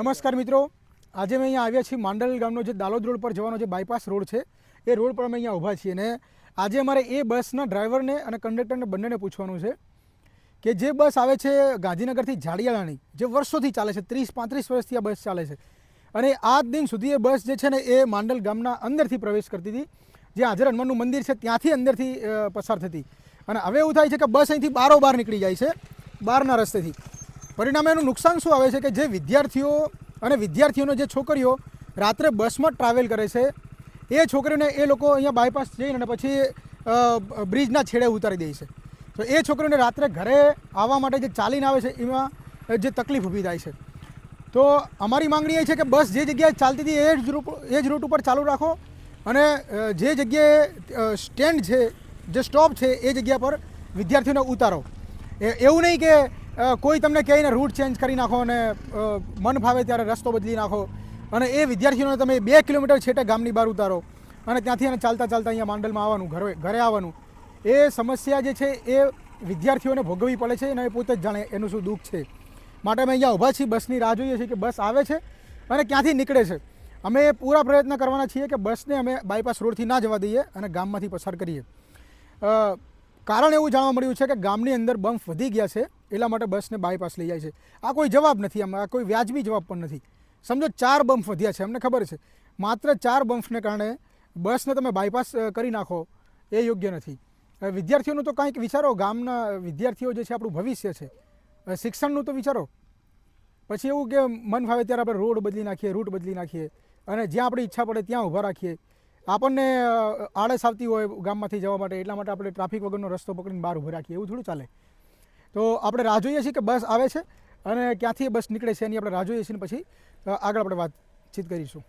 નમસ્કાર મિત્રો. આજે અમે અહીંયા આવ્યા છીએ માંડલ ગામનો જે દાલોદ રોડ પર જવાનો જે બાયપાસ રોડ છે, એ રોડ પર અમે અહીંયા ઊભા છીએ અને આજે અમારે એ બસના ડ્રાઈવરને અને કંડક્ટરને બંનેને પૂછવાનું છે કે જે બસ આવે છે ગાંધીનગરથી જાડિયાળાની, જે વર્ષોથી ચાલે છે, ત્રીસ પાંત્રીસ વર્ષથી આ બસ ચાલે છે. અને આજ દિન સુધી એ બસ જે છે ને, એ માંડલ ગામના અંદરથી પ્રવેશ કરતી હતી. જે હાજર હનુમાનનું મંદિર છે, ત્યાંથી અંદરથી પસાર થતી. અને હવે એવું થાય છે કે બસ અહીંથી બારોબાર નીકળી જાય છે બહારના રસ્તેથી. પરિણામે એનું નુકસાન શું આવે છે કે જે વિદ્યાર્થીઓ અને વિદ્યાર્થીઓનો જે છોકરીઓ રાત્રે બસમાં ટ્રાવેલ કરે છે, એ છોકરીઓને એ લોકો અહીંયા બાયપાસ જઈને અને પછી બ્રિજના છેડે ઉતારી દે છે. તો એ છોકરીઓને રાત્રે ઘરે આવવા માટે જે ચાલીને આવે છે, એમાં જે તકલીફ ઊભી થાય છે. તો અમારી માંગણી એ છે કે બસ જે જગ્યાએ ચાલતી હતી એ જ રૂટ એ જ રૂટ ઉપર ચાલુ રાખો અને જે જગ્યાએ સ્ટેન્ડ છે, જે સ્ટોપ છે, એ જગ્યા પર વિદ્યાર્થીઓને ઉતારો. એવું નહીં કે કોઈ તમને કહીને રૂટ ચેન્જ કરી નાખો અને મન ફાવે ત્યારે રસ્તો બદલી નાખો. અને એ વિદ્યાર્થીઓને તમે બે કિલોમીટર છેટે ગામની બહાર ઉતારો અને ત્યાંથી એને ચાલતા ચાલતા અહીંયા માંડલમાં આવવાનું, ઘરે ઘરે આવવાનું. એ સમસ્યા જે છે એ વિદ્યાર્થીઓને ભોગવવી પડે છે અને એ પોતે જ જાણે એનું શું દુઃખ છે. માટે અમે અહીંયા ઊભા છીએ, બસની રાહ જોઈએ છીએ કે બસ આવે છે અને ક્યાંથી નીકળે છે. અમે પૂરા પ્રયત્ન કરવાના છીએ કે બસને અમે બાયપાસ રોડથી ના જવા દઈએ અને ગામમાંથી પસાર કરીએ. કારણ એવું જાણવા મળ્યું છે કે ગામની અંદર બમ્પ વધી ગયા છે, એટલા માટે બસને બાયપાસ લઈ જાય છે. આ કોઈ જવાબ નથી, આમાં આ કોઈ વ્યાજબી જવાબ પણ નથી. સમજો ચાર બમ્પ વધ્યા છે, અમને ખબર છે. માત્ર ચાર બમ્પને કારણે બસને તમે બાયપાસ કરી નાખો, એ યોગ્ય નથી. વિદ્યાર્થીઓનું તો કંઈક વિચારો, ગામના વિદ્યાર્થીઓ જે છે આપણું ભવિષ્ય છે. શિક્ષણનું તો વિચારો. પછી એવું કે મન ફાવે ત્યારે આપણે રોડ બદલી નાખીએ, રૂટ બદલી નાખીએ. અને જ્યાં આપણી ઈચ્છા પડે ત્યાં ઊભા રાખીએ. આપણને આળસ આવતી હોય ગામમાંથી જવા માટે, એટલા માટે આપણે ટ્રાફિક વગરનો રસ્તો પકડીને બહાર ઊભો રાખીએ, એવું થોડું ચાલે. તો આપણે રાહ જોઈએ છીએ કે બસ આવે છે અને ક્યાંથી બસ નીકળે છે એની આપણે રાહ જોઈએ છીએ પછી આગળ આપણે વાતચીત કરીશું.